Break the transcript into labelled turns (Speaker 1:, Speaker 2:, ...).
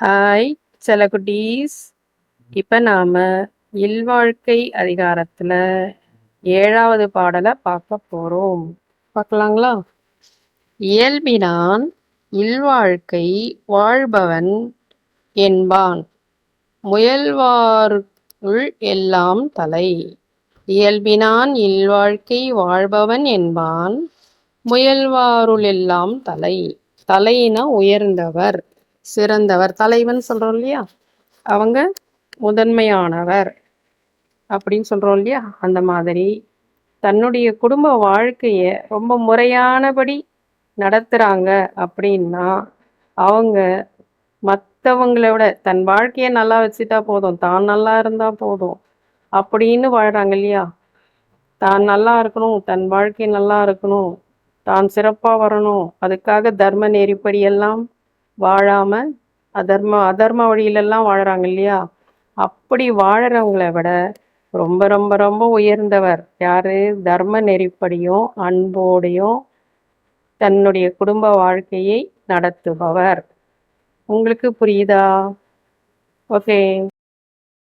Speaker 1: Hi செல்லக்குட்டீஸ் இப்போ நாம் இல்வாழ்க்கை அதிகாரத்தில் ஏழாவது பாடலை பார்க்க போகிறோம் பார்க்கலாங்களா? இயல்பினான் இல்வாழ்க்கை வாழ்பவன் என்பான். முயல்வாருள் எல்லாம் தலை. இயல்பினான் இல்வாழ்க்கை வாழ்பவன் என்பான். முயல்வாருள் எல்லாம் தலை. தலைனா உயர்ந்தவர். சிறந்தவர். தலைவன் சொல்கிறோம் இல்லையா? அவங்க முதன்மையானவர் அப்படின்னு சொல்கிறோம் இல்லையா? அந்த மாதிரி தன்னுடைய குடும்ப வாழ்க்கையை ரொம்ப முறையானபடி நடத்துகிறாங்க அப்படின்னா அவங்க மற்றவங்கள விட தன் வாழ்க்கையை நல்லா வச்சுட்டா போதும் தான் நல்லா இருந்தால் போதும் அப்படின்னு வாழ்கிறாங்க இல்லையா? தான் நல்லா இருக்கணும் தன் வாழ்க்கை நல்லா இருக்கணும் தான் சிறப்பாக வரணும். அதுக்காக தர்ம நெறிப்படியெல்லாம் வாழாமல் அதர்ம அதர்ம வழியிலெல்லாம் வாழறாங்க இல்லையா? அப்படி வாழறவங்கள விட ரொம்ப ரொம்ப ரொம்ப உயர்ந்தவர் யாரு? தர்ம நெறிப்படியும் அன்போடையும் தன்னுடைய குடும்ப வாழ்க்கையை நடத்துபவர். உங்களுக்கு புரியுதா? ஓகே.